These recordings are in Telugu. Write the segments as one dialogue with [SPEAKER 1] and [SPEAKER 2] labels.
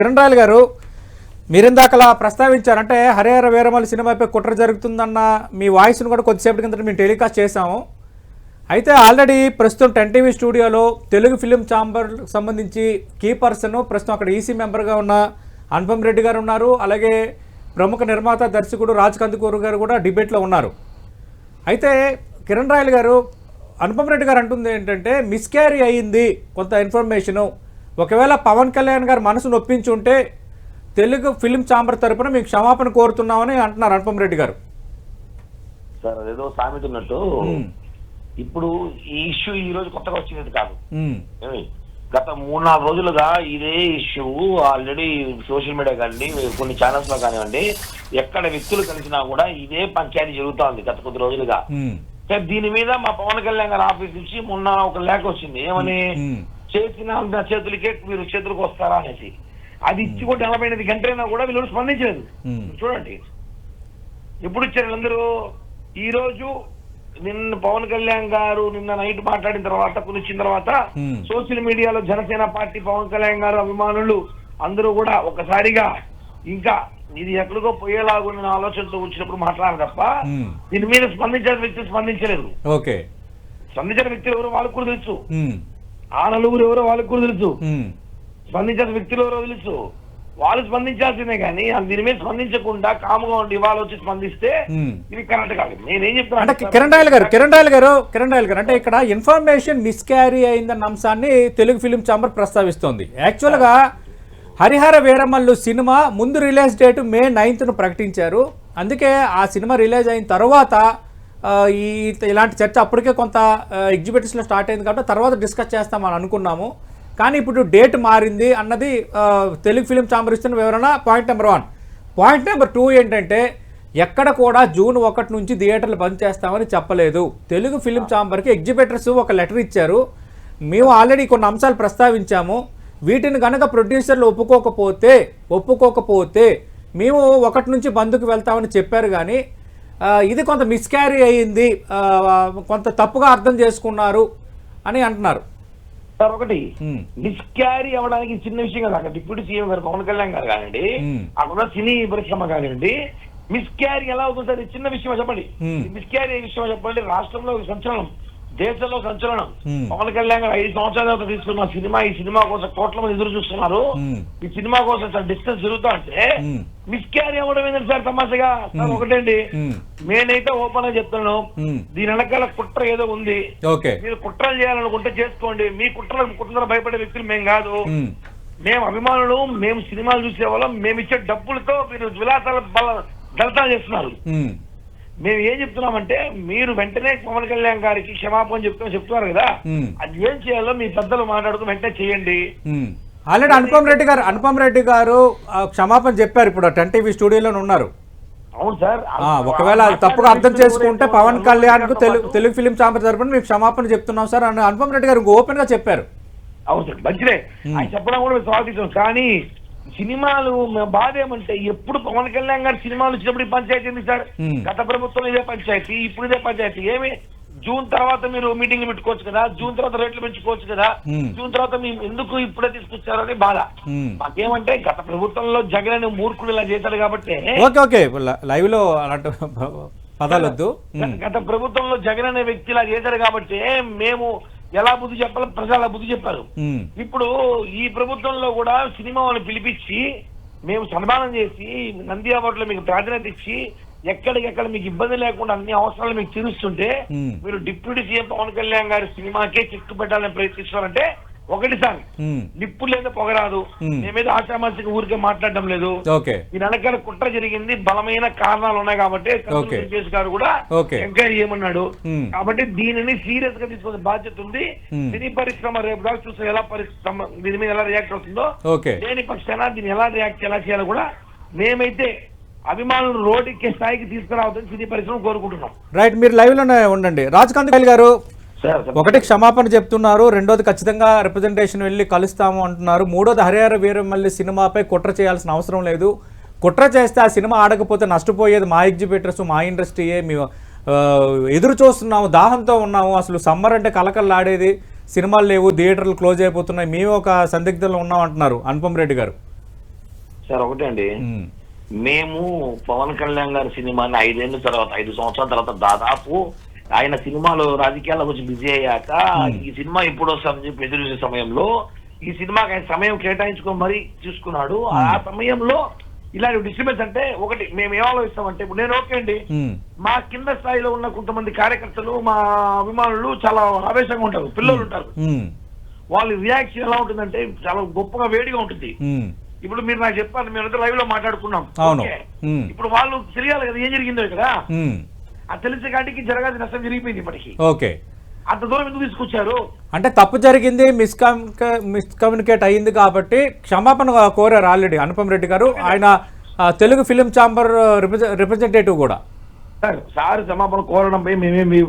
[SPEAKER 1] కిరణ్ రాయల్ గారు మీరిందాకలా ప్రస్తావించారు అంటే హరిహర వీరమల్లి సినిమాపై కుట్ర జరుగుతుందన్న మీ వాయిస్ను కూడా కొద్దిసేపటి కింద మేము టెలికాస్ట్ చేశాము. అయితే ఆల్రెడీ ప్రస్తుతం టెన్ టీవీ స్టూడియోలో తెలుగు ఫిలిం ఛాంబర్ సంబంధించి కీ పర్సన్ ప్రస్తుతం అక్కడ ఈసీ మెంబర్గా ఉన్న అనుపమ్ రెడ్డి గారు ఉన్నారు అలాగే ప్రముఖ నిర్మాత దర్శకుడు రాజ్ కందుకూరు గారు కూడా డిబేట్లో ఉన్నారు. అయితే కిరణ్ రాయల్ గారు అనుపమ్ రెడ్డి గారు అంటుంది ఏంటంటే మిస్క్యారీ అయ్యింది కొంత ఇన్ఫర్మేషను. ఒకవేళ పవన్ కళ్యాణ్ గారు మనసు నొప్పించి ఉంటే తెలుగు ఫిలిం ఛాంబర్ తరపున మీకు క్షమాపణ కోరుతున్నామని అంటున్నారు అనుపమ్ రెడ్డి గారు.
[SPEAKER 2] సార్ అదేదో సామెత ఉన్నట్టు. ఇప్పుడు ఈ ఇష్యూ ఈ రోజు కొత్తగా వచ్చినది కాదు? గత మూడు నాలుగు రోజులుగా ఇదే ఇష్యూ ఆల్రెడీ సోషల్ మీడియా కానీ కొన్ని ఛానల్స్లో కానివ్వండి ఎక్కడ వ్యక్తులు కలిసినా కూడా ఇదే పంచాయతీ జరుగుతోంది గత కొద్ది రోజులుగా. దీని మీద మా పవన్ కళ్యాణ్ గారి ఆఫీస్ నుంచి మొన్న ఒక లేఖ వచ్చింది. ఏమని? చేసిన నా చేతులకే మీరు చేతులకు వస్తారా అనేసి. అది ఇచ్చి కూడా నలభై ఎనిమిది గంటలైనా కూడా వీళ్ళు స్పందించలేదు. చూడండి. ఎప్పుడు ఇచ్చారు వీళ్ళందరూ ఈ రోజు నిన్న పవన్ కళ్యాణ్ గారు నిన్న నైట్ మాట్లాడిన తర్వాత కొన్ని ఇచ్చిన తర్వాత. సోషల్ మీడియాలో జనసేన పార్టీ పవన్ కళ్యాణ్ గారు అభిమానులు అందరూ కూడా ఒకసారిగా ఇంకా ఇది ఎక్కడికో పోయేలాగున్న ఆలోచనతో వచ్చినప్పుడు మాట్లాడారు తప్ప దీని మీద స్పందించిన వ్యక్తి స్పందించలేదు.
[SPEAKER 1] ఓకే.
[SPEAKER 2] స్పందించిన వ్యక్తులు ఎవరో? వాళ్ళకు కూడా తెలుసు. ఆ నలుగురు ఎవరో వాళ్ళకు కూడా తెలుసు. స్పందించిన వ్యక్తులు ఎవరో తెలుసు. వాళ్ళు స్పందించాల్సిందే కానీ దీని మీద స్పందించకుండా కాముగా ఉండి ఇవాళ వచ్చి స్పందిస్తే. ఇది కరెక్ట్ కాదు. నేనేం చెప్తున్నా
[SPEAKER 1] అంటే కిరణ్ రాయల్ గారు కిరణ్ రాయల్ గారు కిరణ్ రాయల్ గారు అంటే ఇక్కడ ఇన్ఫర్మేషన్ మిస్క్యారీ అయిందన్న అంశాన్ని తెలుగు ఫిలిం ఛాంబర్ ప్రస్తావిస్తోంది. యాక్చువల్గా హరిహర వీరమల్లు సినిమా ముందు రిలీజ్ డేట్ మే నైన్త్ను ప్రకటించారు. అందుకే ఆ సినిమా రిలీజ్ అయిన తర్వాత ఈ ఇలాంటి చర్చ అప్పటికే కొంత ఎగ్జిబిటర్స్లో స్టార్ట్ అయింది కాబట్టి తర్వాత డిస్కస్ చేస్తామని అనుకున్నాము. కానీ ఇప్పుడు డేట్ మారింది అన్నది తెలుగు ఫిలిం ఛాంబర్ ఇస్తున్న వివరణ point number one point number two ఏంటంటే ఎక్కడ కూడా జూన్ ఒకటి నుంచి థియేటర్లు బంద్ చేస్తామని చెప్పలేదు. తెలుగు ఫిలిం ఛాంబర్కి ఎగ్జిబిటర్స్ ఒక లెటర్ ఇచ్చారు. మేము ఆల్రెడీ కొన్ని అంశాలు ప్రస్తావించాము. వీటిని కనుక ప్రొడ్యూసర్లు ఒప్పుకోకపోతే ఒప్పుకోకపోతే మేము ఒకటి నుంచి బంద్కు వెళ్తామని చెప్పారు కానీ ఇది కొంత మిస్క్యారీ అయ్యింది ఆ, కొంత తప్పుగా అర్థం చేసుకున్నారు అని అంటున్నారు.
[SPEAKER 2] సార్ ఒకటి మిస్క్యారీ అవ్వడానికి చిన్న విషయం కాదు. డిప్యూటీ సీఎం గారు పవన్ కళ్యాణ్ గారు కానివ్వండి. అక్కడ సినీ పరిశ్రమ కానివ్వండి మిస్క్యారీ ఎలా అవుతుంది సార్? చిన్న విషయం చెప్పండి. మిస్క్యారీ విషయం చెప్పండి? రాష్ట్రంలో సంచలనం. దేశంలో సంచలనం. పవన్ కళ్యాణ్ గారు ఐదు సంవత్సరాల తర్వాత తీసుకున్న సినిమా ఈ సినిమా కోసం కోట్ల మంది ఎదురు చూస్తున్నారు. ఈ సినిమా కోసం సార్ డిస్టెన్స్ జరుగుతా అంటే. మిస్క్యారీ అవ్వడం ఏంటంటే సార్ తమాషగా? సార్ ఒకటండి. నేనైతే ఓపెన్గా చెప్తున్నాను. దీని వెనకాల కుట్ర ఏదో ఉంది. మీరు కుట్రలు చేయాలనుకుంటే చేసుకోండి. మీ కుట్రలకు కుట్ర భయపడే వ్యక్తులు మేము కాదు. మేము అభిమానులు మేము సినిమాలు చూసే వాళ్ళం మేము ఇచ్చే డబ్బులతో మీరు విలాసాల బల దళతాలు చేస్తున్నారు. మేము ఏం చెప్తున్నామంటే మీరు వెంటనే పవన్ కళ్యాణ్ గారికి క్షమాపణ చెప్తున్నా చెప్తున్నారు కదా. అది ఏం చేయాలో మీ పెద్దలు మాట్లాడుతూ వెంటనే చేయండి.
[SPEAKER 1] ఆల్రెడీ అనుపమ్ రెడ్డి గారు అనుపమ్ రెడ్డి గారు క్షమాపణ చెప్పారు ఇప్పుడు టెన్ టీవీ స్టూడియోలో ఉన్నారు.
[SPEAKER 2] అవును సార్.
[SPEAKER 1] ఒకవేళ తప్పుగా అర్థం చేసుకుంటే పవన్ కళ్యాణ్కు తెలుగు తెలుగు ఫిలిం ఛాంబర్ తరపున మీకు క్షమాపణ చెప్తున్నాం సార్ అని అనుపమ్ రెడ్డి గారు ఓపెన్గా చెప్పారు.
[SPEAKER 2] అవును సార్ మంచిదే. ఆయన చెప్పడం కూడా మేము స్వాగతిస్తాం కానీ సినిమాలు బాధ ఏమంటే ఎప్పుడు పవన్ కళ్యాణ్ గారు సినిమాలు వచ్చినప్పుడు ఈ పంచాయతీ ఉంది సార్. గత ప్రభుత్వం ఇదే పంచాయతీ ఇప్పుడు ఇదే పంచాయతీ. ఏమి? జూన్ తర్వాత మీరు మీటింగ్లు పెట్టుకోవచ్చు కదా జూన్ తర్వాత రేట్లు పెంచుకోవచ్చు కదా. జూన్ తర్వాత మేము ఎందుకు ఇప్పుడే తీసుకొచ్చారు అని బాధ. మాకేమంటే గత ప్రభుత్వంలో జగన్ అనే మూర్ఖుడు ఇలా చేశాడు కాబట్టి
[SPEAKER 1] ఓకే ఓకే. లైవ్లో అలాంటి పదాలు వద్దు ఉమ్,
[SPEAKER 2] గత ప్రభుత్వంలో జగన్ అనే వ్యక్తి ఇలా చేశాడు కాబట్టి మేము ఎలా బుద్ధి చెప్పాలో ప్రజలు అలా బుద్ధి చెప్పారు ఇప్పుడు ఈ ప్రభుత్వంలో కూడా సినిమా వాళ్ళని పిలిపించి మేము సన్మానం చేసి నంది అవార్డులో మీకు ప్రాధాన్యత ఇచ్చి ఎక్కడికెక్కడ మీకు ఇబ్బంది లేకుండా అన్ని అవసరాలు మీకు తీరుస్తుంటే. మీరు డిప్యూటీ సీఎం పవన్ కళ్యాణ్ గారి సినిమాకే చిక్కు పెట్టాలని ప్రయత్నిస్తున్నారంటే ఒకటి
[SPEAKER 1] ఉమ్,
[SPEAKER 2] నిప్పు లేదా పొగరాదు. మేమేదో ఆశామాసిక ఊరికే మాట్లాడడం లేదు ఈ వెనకాల కుట్ర జరిగింది బలమైన కారణాలు ఉన్నాయి కాబట్టి. వెంకటేష్ గారు కూడా. ఎంక్వైరీ చేయమన్నాడు. కాబట్టి దీనిని సీరియస్గా తీసుకునే బాధ్యత ఉంది. సినీ పరిశ్రమ రేపు దాకా చూస్తే ఎలా పరిశ్రమ దీని మీద ఎలా రియాక్ట్ అవుతుందో లేని పక్షాన దీన్ని ఎలా రియాక్ట్ ఎలా చేయాలో కూడా మేమైతే అభిమానులు రోడ్డుకి స్థాయికి తీసుకురావద్దని సినీ పరిశ్రమ కోరుకుంటున్నాం
[SPEAKER 1] రైట్ మీరు లైవ్లోనే ఉండండి రాజ్ కాంత్ గారు ఒకటి క్షమాపణ చెప్తున్నారు రెండోది ఖచ్చితంగా రిప్రజెంటేషన్ వెళ్ళి కలుస్తాము అంటున్నారు మూడోది హరిహర వీరమల్లి సినిమాపై కుట్ర చేయాల్సిన అవసరం లేదు. కుట్ర చేస్తే ఆ సినిమా ఆడకపోతే నష్టపోయేది మా ఎగ్జిబిటర్స్ మా ఇండస్ట్రీయే మేము ఎదురు చూస్తున్నాము దాహంతో ఉన్నాము అసలు సమ్మర్ అంటే కలకల్లాడేది సినిమాలు లేవు థియేటర్లు క్లోజ్ అయిపోతున్నాయి మేము ఒక సందిగ్ధంలో ఉన్నాం అంటున్నారు అనుపమ్ రెడ్డి గారు.
[SPEAKER 2] సార్ ఒకటే అండి. మేము. పవన్ కళ్యాణ్ గారి సినిమాని ఐదేళ్ళ తర్వాత ఐదు సంవత్సరాల తర్వాత దాదాపు ఆయన సినిమాలో రాజకీయాల్లో కొంచెం బిజీ అయ్యాక ఈ సినిమా ఎప్పుడు వస్తుందని చెప్పి ఎదురు చూసే సమయంలో ఈ సినిమాకి ఆయన సమయం కేటాయించుకొని మరీ చూసుకున్నాడు. ఆ సమయంలో ఇలాంటి డిస్టర్బెన్స్ అంటే ఒకటి మేము ఏం ఆలోచిస్తామంటే ఇప్పుడు నేను ఓకే అండి.
[SPEAKER 1] ఉమ్,
[SPEAKER 2] మా కింద స్థాయిలో ఉన్న కొంతమంది కార్యకర్తలు మా అభిమానులు చాలా ఆవేశంగా ఉంటారు పిల్లలు ఉంటారు. వాళ్ళ రియాక్షన్ ఎలా ఉంటుందంటే చాలా గొప్పగా వేడిగా ఉంటుంది. ఇప్పుడు మీరు నాకు చెప్పాలి మేము లైవ్లో మాట్లాడుకున్నాం. ఇప్పుడు వాళ్ళు తెలియాలి కదా ఏం జరిగిందో ఇక్కడ. తెలిసే కాటికి జరగాల్సిన నష్టం జరిగిపోయింది ఇప్పటికి.
[SPEAKER 1] ఓకే.
[SPEAKER 2] అంత దూరం ఎందుకు తీసుకొచ్చారు?
[SPEAKER 1] అంటే తప్పు జరిగింది మిస్కమ్యూనికే మిస్కమ్యూనికేట్ అయ్యింది కాబట్టి క్షమాపణ కోరారు ఆల్రెడీ అనుపమ్ రెడ్డి గారు. ఆయన తెలుగు ఫిలిం ఛాంబర్ రిప్రజెంటేటివ్ కూడా.
[SPEAKER 2] సార్ సార్ క్షమాపణ కోరడంపై మేమేమి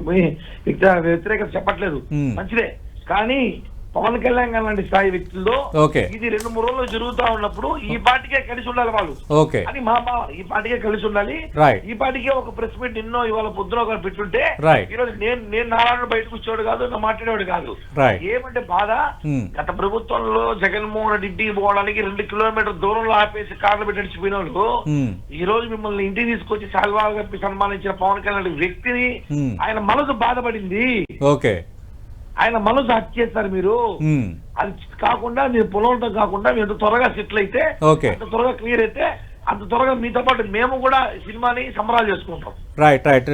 [SPEAKER 2] వ్యతిరేకత చెప్పట్లేదు. మంచిదే. కానీ పవన్ కళ్యాణ్ గారు లాంటి స్థాయి వ్యక్తుల్లో ఇది రెండు మూడు రోజులు జరుగుతా ఉన్నప్పుడు ఈ పార్టీకే కలిసి ఉండాలి వాళ్ళు.
[SPEAKER 1] ఓకే.
[SPEAKER 2] అని మా భావన ఈ పార్టీకే కలిసి ఉండాలి. ఈ పార్టీకే ఒక ప్రెస్ మీట్ నిన్నో ఇవాళ పొద్దున ఒక పెట్టుంటే
[SPEAKER 1] Right.
[SPEAKER 2] ఈ రోజు నేను నేను నారాయణ బయటకు వచ్చేవాడు కాదు నా మాట్లాడేవాడు కాదు. ఏమంటే బాధ?
[SPEAKER 1] Hmm.
[SPEAKER 2] గత ప్రభుత్వంలో జగన్మోహన్ రెడ్డి ఇంటికి పోవడానికి రెండు కిలోమీటర్ దూరంలో ఆపేసి కార్లు పెట్టి నడిచిపోయిన వాళ్ళు
[SPEAKER 1] ఉమ్,
[SPEAKER 2] ఈ రోజు మిమ్మల్ని ఇంటికి తీసుకొచ్చి శాల్వాలు కప్పి సన్మానించిన పవన్ కళ్యాణ్ వ్యక్తిని
[SPEAKER 1] Hmm.
[SPEAKER 2] ఆయన మనసు బాధపడింది.
[SPEAKER 1] ఓకే
[SPEAKER 2] ఆయన మనసు హత్య చేస్తారు మీరు. అది కాకుండా మీరు పొలంతో కాకుండా మీరు త్వరగా సెటిల్ అయితే. అంత త్వరగా క్లియర్ అయితే అంత త్వరగా మీతో పాటు మేము కూడా సినిమాని సంబరాలు చేసుకుంటాం.
[SPEAKER 1] Right right